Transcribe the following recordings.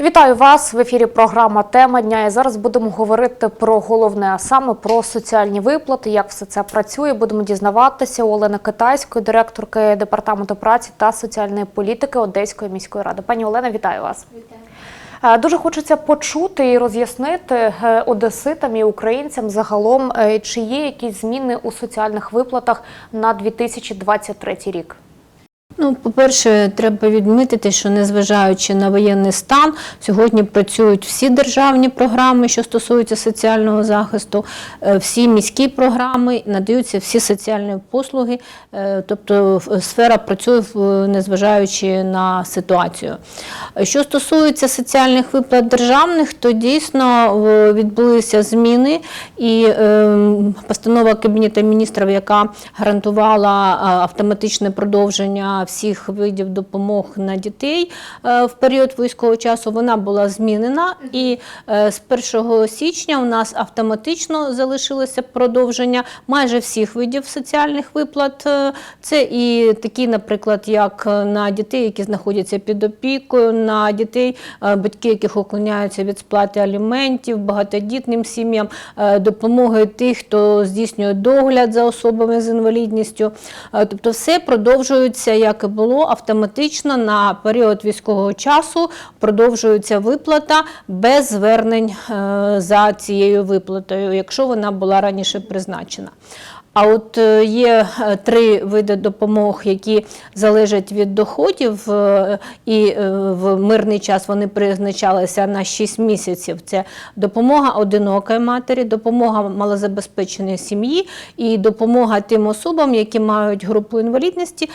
Вітаю вас в ефірі. Програма Тема дня. І зараз будемо говорити про головне, а саме про соціальні виплати. Як все це працює, будемо дізнаватися у Олени Китайської, директорки департаменту праці та соціальної політики Одеської міської ради. Пані Олена, вітаю вас. Вітаю. Дуже хочеться почути і роз'яснити е, одеситам і українцям загалом, е, чи є якісь зміни у соціальних виплатах на 2023 рік. Ну, по-перше, треба відмітити, що незважаючи на воєнний стан, сьогодні працюють всі державні програми, що стосуються соціального захисту, е, всі міські програми, надаються всі соціальні послуги, е, тобто сфера працює незважаючи на ситуацію. Що стосується соціальних виплат державних, то дійсно відбулися зміни і е, постанова Кабінету міністрів, яка гарантувала автоматичне продовження всіх видів допомог на дітей е, в період військового часу, вона була змінена. І е, з 1 січня у нас автоматично залишилося продовження майже всіх видів соціальних виплат. Е, Це і такі, наприклад, як на дітей, які знаходяться під опікою, на дітей, батьки, яких уклоняються від сплати аліментів, багатодітним сім'ям, допомоги тих, хто здійснює догляд за особами з інвалідністю. Тобто все продовжується, як і було, автоматично на період військового часу продовжується виплата без звернень е, за цією виплатою, якщо вона була раніше призначена. А от е, є е, три види допомог, які залежать від доходів, е, і в мирний час вони призначалися на 6 місяців. Це допомога одинокої матері, допомога малозабезпеченої сім'ї і допомога тим особам, які мають групу інвалідності,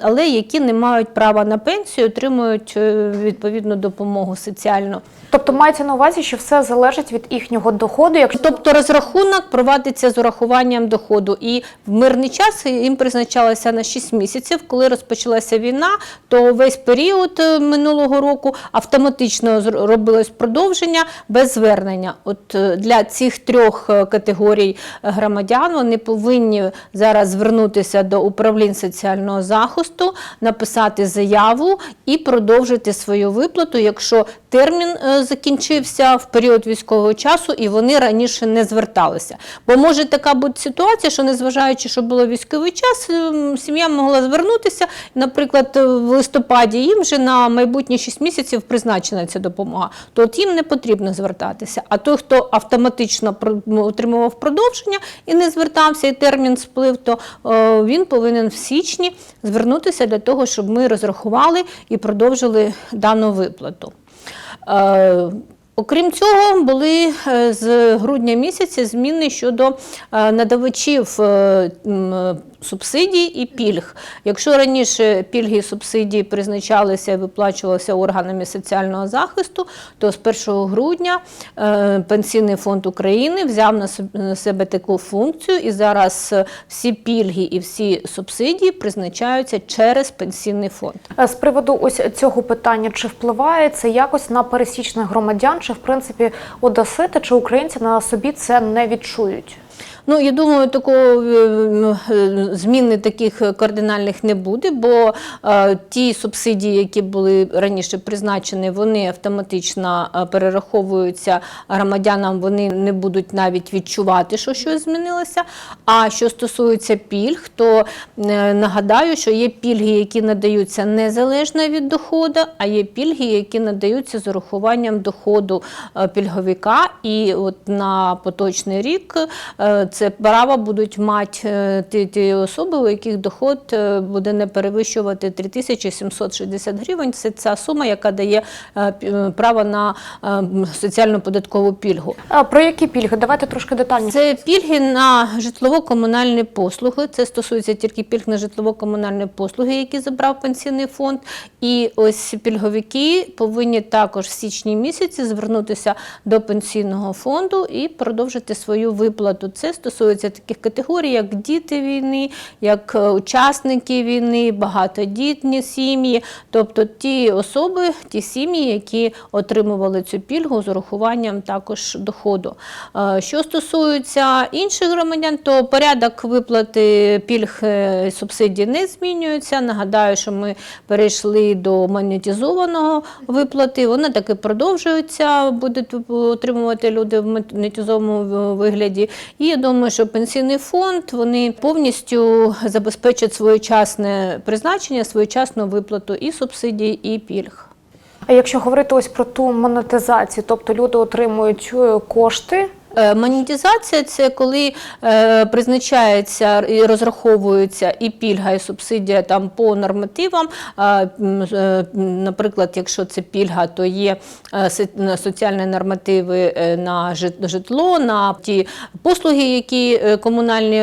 але які не мають права на пенсію, отримують відповідну допомогу соціальну. Тобто мається на увазі, що все залежить від їхнього доходу. Якщо Тобто розрахунок проводиться з урахуванням доходу. І в мирний час їм призначалося на 6 місяців. Коли розпочалася війна, то весь період е, минулого року автоматично робилось продовження без звернення. От е, для цих трьох е, категорій громадян вони повинні зараз звернутися до управлінь соціального захисту, написати заяву і продовжити свою виплату, якщо термін закінчився в період військового часу, і вони раніше не зверталися. Бо може така бути ситуація, що незважаючи, що було військовий час, ем, сім'я могла звернутися. Наприклад, е, в листопаді їм вже на майбутні 6 місяців призначена ця допомога. То от їм не потрібно звертатися. А той, хто автоматично отримував продовження і не звертався, і термін сплив, то е, він повинен в січні звернутися для того, щоб ми розрахували і продовжили дану виплату. Е, Окрім цього, були е, з грудня місяця зміни щодо е, надавачів е, субсидій і пільг. Якщо раніше пільги і субсидії призначалися і виплачувалися органами соціального захисту, то з 1 грудня Пенсійний фонд України взяв на себе таку функцію, і зараз всі пільги і всі субсидії призначаються через пенсійний фонд. З приводу ось цього питання, чи впливає це якось на пересічних громадян, чи в принципі одесити чи українці на собі це не відчують? Ну, я думаю, такого е, е, зміни таких кардинальних не буде, бо е, ті субсидії, які були раніше призначені, вони автоматично е, перераховуються громадянам, вони не будуть навіть відчувати, що щось змінилося. А що стосується пільг, то е, нагадаю, що є пільги, які надаються незалежно від доходу, а є пільги, які надаються з урахуванням доходу е, пільговика. І от на поточний рік е, це право будуть мати е, ті, ті особи, у яких доход е, буде не перевищувати 3760 гривень. Це ця сума, яка дає е, право на м, соціальну податкову пільгу. А про які пільги? Давайте трошки детальніше. Це пільги на житлово-комунальні послуги. Це стосується тільки пільг на житлово-комунальні послуги, які забрав пенсійний фонд. І ось пільговики повинні також в січні місяці звернутися до пенсійного фонду і продовжити свою виплату. Це стосується таких категорій, як діти війни, як е, учасники війни, багатодітні сім'ї, тобто ті особи, ті сім'ї, які отримували цю пільгу з урахуванням також доходу. Е, Що стосується інших громадян, то порядок виплати пільг е, субсидій не змінюється. Нагадаю, що ми перейшли до монетизованого виплати. Вона таки продовжується, будуть отримувати люди в монетизованому вигляді. І я думаю, що пенсійний фонд вони повністю забезпечать своєчасне призначення, своєчасну виплату і субсидій, і пільг. А якщо говорити ось про ту монетизацію, тобто люди отримують е, кошти. Е, Монетизація це коли е, призначається і розраховується і пільга, і субсидія там по нормативам. Е, Наприклад, якщо це пільга, то є соціальні нормативи на житло, на ті послуги, які комунальні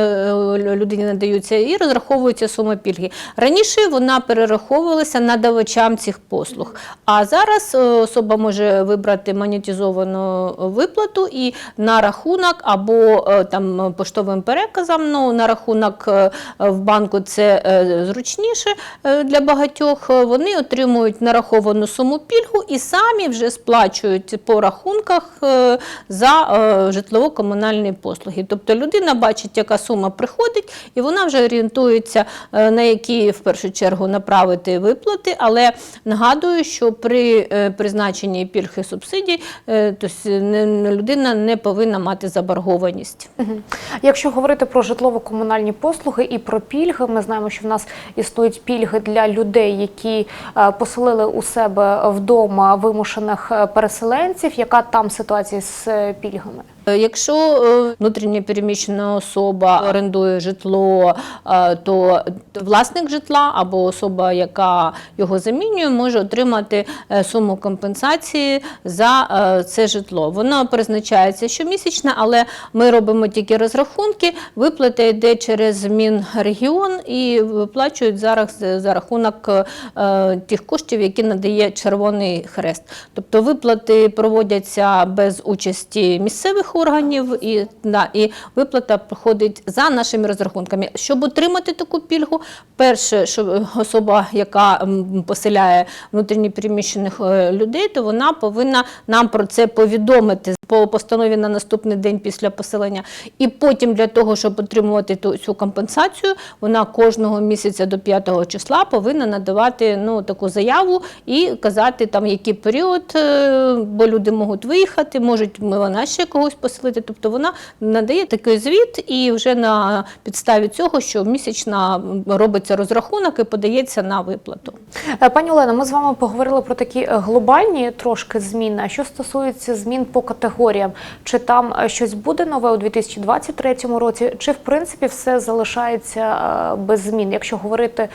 людині надаються, і розраховується сума пільги. Раніше вона перераховувалася надавачам цих послуг. А зараз особа може вибрати монетизовану виплату і на рахунок або е, там поштовим переказом. Ну на рахунок е, в банку це е, зручніше е, для багатьох. Е, Вони отримують нараховану суму пільгу і самі вже сплачують по рахунках е, за е, житлово-комунальні послуги. Тобто людина бачить, яка сума приходить, і вона вже орієнтується, е, на які в першу чергу направити виплати. Але нагадую, що при е, призначенні пільг і субсидій е, людина не повинна мати заборгованість. Якщо говорити про житлово-комунальні послуги і про пільги, ми знаємо, що в нас існують пільги для людей, які е, поселили у себе вдома вимушених е, переселенців. Яка там ситуація з е, пільгами? Е, Якщо е, внутрішньо переміщена особа орендує житло, е, то власник житла або особа, яка його замінює, може отримати суму компенсації за це житло. Воно призначається щомісячно, але ми робимо тільки розрахунки. Виплата йде через Мінрегіон і виплачують зараз за рахунок тих коштів, які надає Червоний Хрест. Тобто виплати проводяться без участі місцевих органів, і, да, і виплата проходить за нашими розрахунками. Щоб отримати таку пільгу, перше, що особа, яка поселяє внутрішньо переміщених е, людей, то вона повинна нам про це повідомити по постанові на наступний день після поселення. І потім для того, щоб отримувати ту цю компенсацію, вона кожного місяця до 5 числа повинна надавати ну, таку заяву і казати, там, який період, е, бо люди можуть виїхати, можуть вона ще когось поселити. Тобто вона надає такий звіт, і вже на підставі цього, що місячна робиться розрахунок і подається на виплату. Е, Пані Олено, ми з вами поговорили про такі е, глобальні трошки зміни. А що стосується змін по категоріям, чи там е, щось буде нове у 2023 році, чи в принципі все залишається без змін, якщо говорити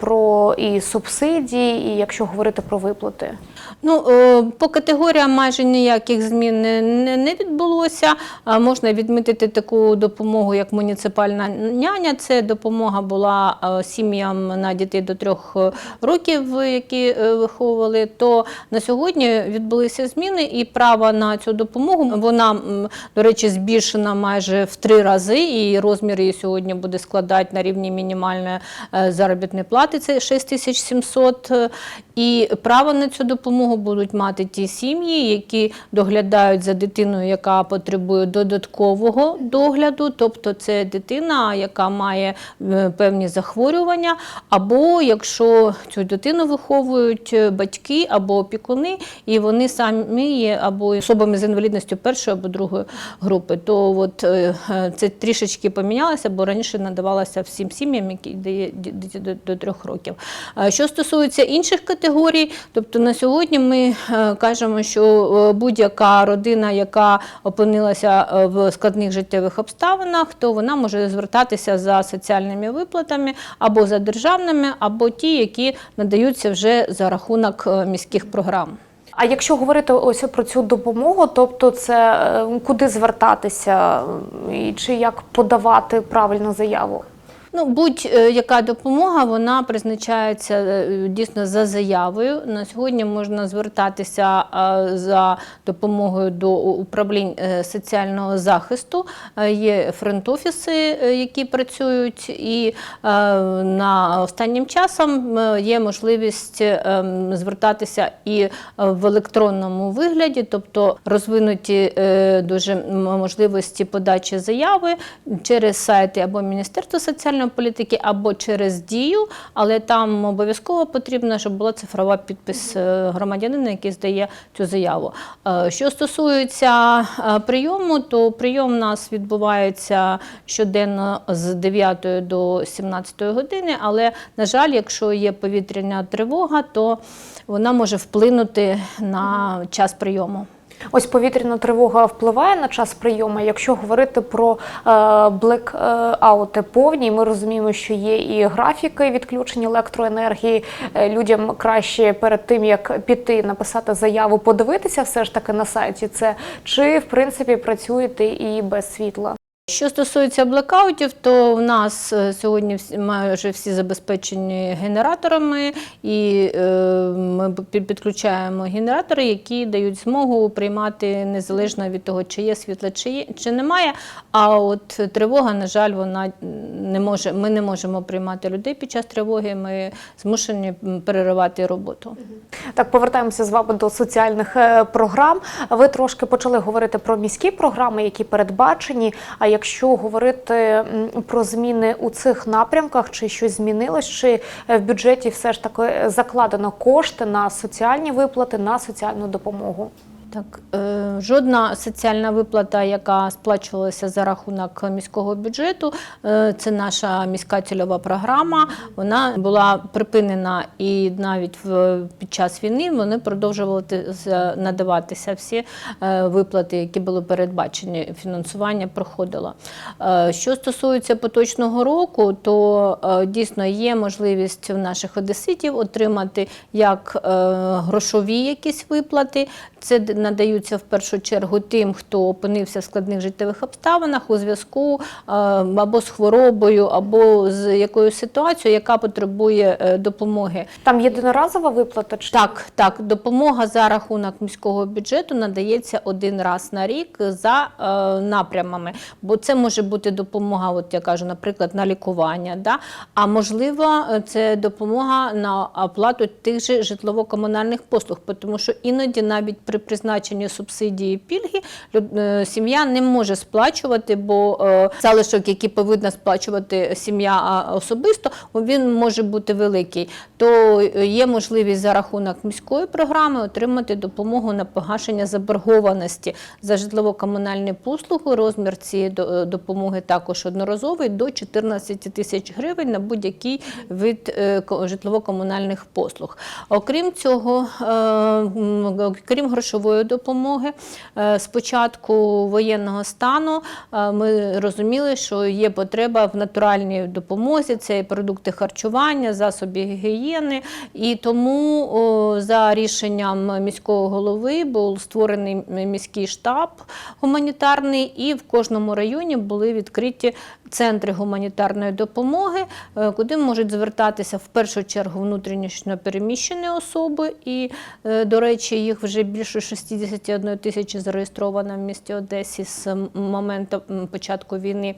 про і субсидії, і якщо говорити про виплати? Ну, е, по категоріям майже ніяких змін не, не, відбулося. Можна відмітити таку допомогу, як муніципальна няня. Це допомога була е, сім'ям на дітей до трьох е, років, які виховували. То на сьогодні відбулися зміни, і право на цю допомогу вона, до речі, збільшена майже в три рази, і розмір її сьогодні буде складати на рівні мінімальної заробітної плати. Це 6700. е, І право на цю допомогу будуть мати ті сім'ї, які доглядають за дитиною, яка потребує додаткового догляду, тобто це дитина, яка має е, певні захворювання, або якщо цю дитину виховують е, батьки або опікуни, і вони самі є або особами з інвалідністю першої або другої групи, то от е, це трішечки помінялося, бо раніше надавалося всім сім'ям, які до, трьох років. Що стосується інших категорій, тобто на сьогодні ми е, кажемо, що е, будь-яка родина, яка опинилася е, в складних життєвих обставинах, то вона може звертатися за соціальними виплатами або за державними, або ті, які надаються вже за рахунок міських програм. А якщо говорити ось про цю допомогу, тобто це куди звертатися і чи як подавати правильну заяву? Ну, будь-яка допомога вона призначається е, дійсно за заявою. На сьогодні можна звертатися е, за допомогою до управлінь е, соціального захисту. Е, Є фронт-офіси, е, які працюють, і е, на останнім часом е, є можливість е, звертатися і е, в електронному вигляді, тобто розвинуті е, дуже можливості подачі заяви через сайти або Міністерства соціальної політики, або через дію, але там обов'язково потрібно, щоб була цифрова підпис е, громадянина, який здає цю заяву. Е, Що стосується е, прийому, то прийом у нас відбувається щоденно з 9 до 17 години, але, на жаль, якщо є повітряна тривога, то вона може вплинути на час прийому. Ось повітряна тривога впливає на час прийому. Якщо говорити про е, блекаути повні, ми розуміємо, що є і графіки відключення електроенергії. Е, Людям краще перед тим як піти написати заяву, подивитися все ж таки на сайті це чи в принципі працюєте і без світла. Що стосується блекаутів, то в нас е, сьогодні майже всі забезпечені генераторами, і е, ми підключаємо генератори, які дають змогу приймати незалежно від того, чи є світло, чи, чи немає. А от тривога, на жаль, вона не може. Ми не можемо приймати людей під час тривоги. Ми змушені переривати роботу. Так, повертаємося з вами до соціальних е, програм. Ви трошки почали говорити про міські програми, які передбачені. А якщо говорити про зміни у цих напрямках, чи щось змінилось, чи е, в бюджеті все ж таки закладено кошти на соціальні виплати, на соціальну допомогу? Так, е, жодна соціальна виплата, яка сплачувалася за рахунок міського бюджету, е, це наша міська цільова програма. Вона була припинена і навіть під час війни вони продовжували надаватися всі е, виплати, які були передбачені. Фінансування проходило. Що стосується поточного року, то дійсно є можливість в наших одеситів отримати як грошові якісь виплати. Це надаються в першу чергу тим, хто опинився в складних життєвих обставинах у зв'язку е, або з хворобою, або з якоюсь ситуацією, яка потребує е, допомоги. Там єдиноразова виплата? Чи Так, так, допомога за рахунок міського бюджету надається один раз на рік за е, напрямами. Бо це може бути допомога, от я кажу, наприклад, на лікування. Да? А можливо, це допомога на оплату тих же житлово-комунальних послуг, тому що іноді навіть при призначенні субсидії і пільги е, сім'я не може сплачувати, бо е, залишок, який повинна сплачувати сім'я особисто, він може бути великий. То е, є можливість за рахунок міської програми отримати допомогу на погашення заборгованості за житлово-комунальні послуги. Розмір цієї допомоги також одноразовий до 14 тисяч гривень на будь-який вид житлово-комунальних послуг. Окрім цього, крім грошової допомоги, е, з початку воєнного стану е, ми розуміли, що є потреба в натуральній допомозі, це і продукти харчування, засоби гігієни. І тому за рішенням міського голови був створений міський штаб гуманітарний, і в кожному районі були відкриті центри гуманітарної допомоги, е, куди можуть звертатися в першу чергу внутрішньо переміщені особи. І, е, до речі, їх вже більше 61 тисячі зареєстровано в місті Одесі з моменту початку війни.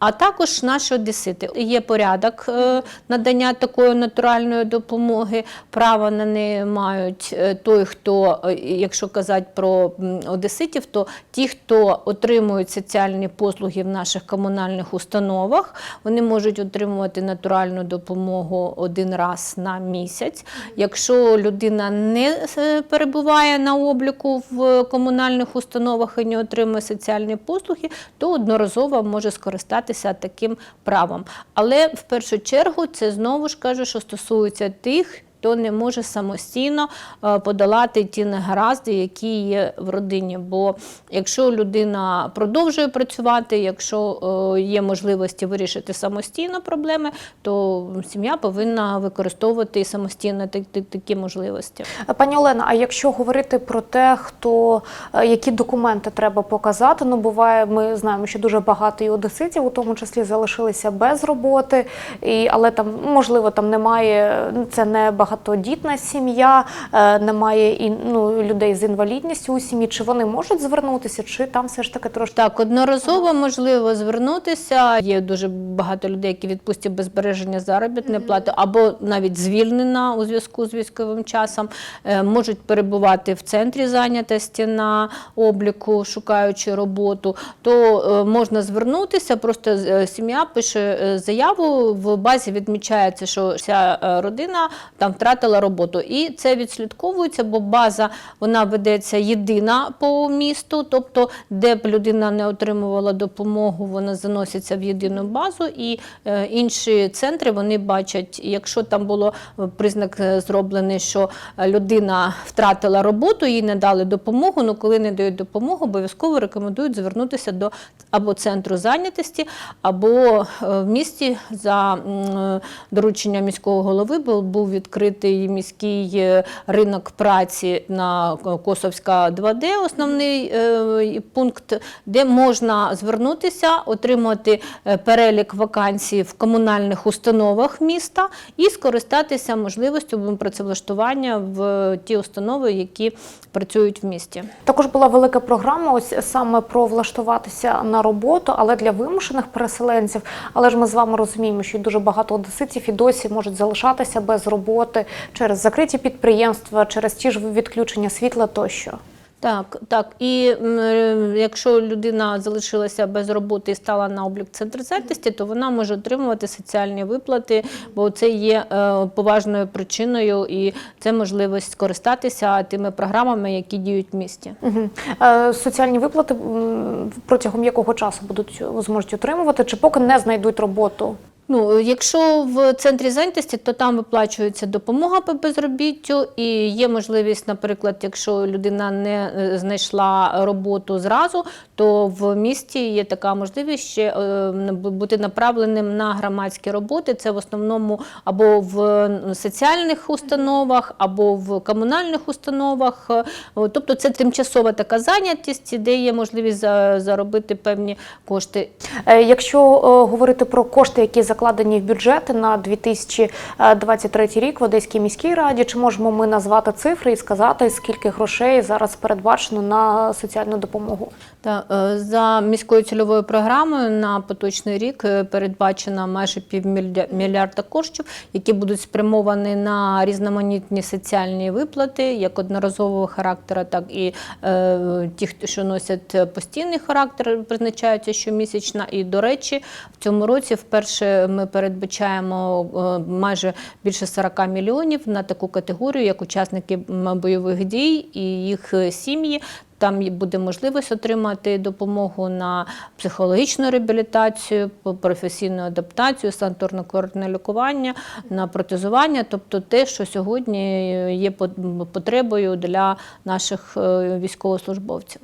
А також наші одесити. Є порядок е, надання такої натуральної допомоги. Право на неї мають е, той, хто, е, якщо казати про одеситів, то ті, хто отримують соціальні послуги в наших комунальних установах, вони можуть отримувати натуральну допомогу один раз на місяць. Якщо людина не перебуває на обліку в комунальних установах і не отримує соціальні послуги, то одноразово може скористатися таким правом. Але в першу чергу це знову ж кажу, що стосується тих. Хто не може самостійно е, подолати ті негаразди, які є в родині. Бо якщо людина продовжує працювати, якщо е, є можливості вирішити самостійно проблеми, то сім'я повинна використовувати самостійно та- та- такі можливості. Пані Олена, а якщо говорити про те, хто е, які документи треба показати, ну буває, ми знаємо, що дуже багато і одеситів, у тому числі залишилися без роботи, і але там можливо там немає це не багатодітна сім'я, е, немає і ну людей з інвалідністю у сім'ї. Чи вони можуть звернутися, чи там все ж таки трошки Так, одноразово можливо звернутися. Є дуже багато людей, які відпустять без збереження заробітної плати або навіть звільнена у зв'язку з військовим часом, е, можуть перебувати в центрі зайнятості на обліку, шукаючи роботу. То е, можна звернутися. Просто сім'я пише заяву. В базі відмічається, що вся родина там втратила роботу, і це відслідковується, бо база вона ведеться єдина по місту, тобто, де б людина не отримувала допомогу, вона заноситься в єдину базу, і е, інші центри вони бачать, якщо там було е, признак е, зроблений, що людина втратила роботу, їй не дали допомогу. Ну коли не дають допомогу, обов'язково рекомендують звернутися до або центру зайнятості, або в місті за м, дорученням міського голови був, був відкритий міський е, ринок праці на Косовська 2D, основний е, пункт, де можна звернутися, отримати е, перелік вакансій в комунальних установах міста і скористатися можливістю працевлаштування в ті установи, які працюють в місті. Також була велика програма, ось саме про влаштуватися на роботу, але для вимушених переселенців. Але ж ми з вами розуміємо, що дуже багато одеситів і досі можуть залишатися без роботи через закриті підприємства, через ті ж відключення світла тощо. Так, так. І м, е, якщо людина залишилася без роботи і стала на облік центру зайнятості, то вона може отримувати соціальні виплати, бо це є е, поважною причиною, і це можливість скористатися тими програмами, які діють в місті. Угу. Е, соціальні виплати м, протягом якого часу будуть зможуть отримувати, чи поки не знайдуть роботу? Ну, якщо в центрі зайнятості, то там виплачується допомога по безробіттю, і є можливість, наприклад, якщо людина не е, знайшла роботу зразу, то в місті є така можливість ще е, бути направленим на громадські роботи. Це в основному або в соціальних установах, або в комунальних установах. Е, Тобто це тимчасова така зайнятість, де є можливість заробити певні кошти. Якщо говорити про кошти, які закладені в бюджети на 2023 рік в Одеській міській раді, чи можемо ми назвати цифри і сказати, скільки грошей зараз передбачено на соціальну допомогу? Та е, за міською цільовою програмою на поточний рік е, передбачено майже півмільярда коштів, які будуть спрямовані на різноманітні соціальні виплати, як одноразового характеру, так і е, ті, що носять постійний характер, призначаються щомісячно. І до речі, в цьому році вперше ми передбачаємо е, майже більше 40 мільйонів на таку категорію, як учасники бойових дій і їх е, сім'ї. Там буде можливість отримати допомогу на психологічну реабілітацію, професійну адаптацію, санаторно-курортне лікування, на протезування, тобто те, що сьогодні є пот- потребою для наших е, військовослужбовців.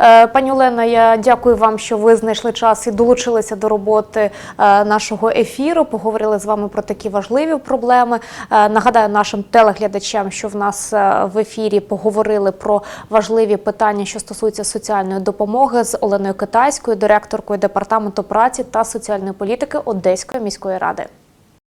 Е, Пані Олена, я дякую вам, що ви знайшли час і долучилися до роботи е, нашого ефіру. Поговорили з вами про такі важливі проблеми. Е, Нагадаю нашим телеглядачам, що в нас в ефірі поговорили про важливі питання, що стосуються соціальної допомоги з Оленою Китайською, директоркою департаменту праці та соціальної політики Одеської міської ради.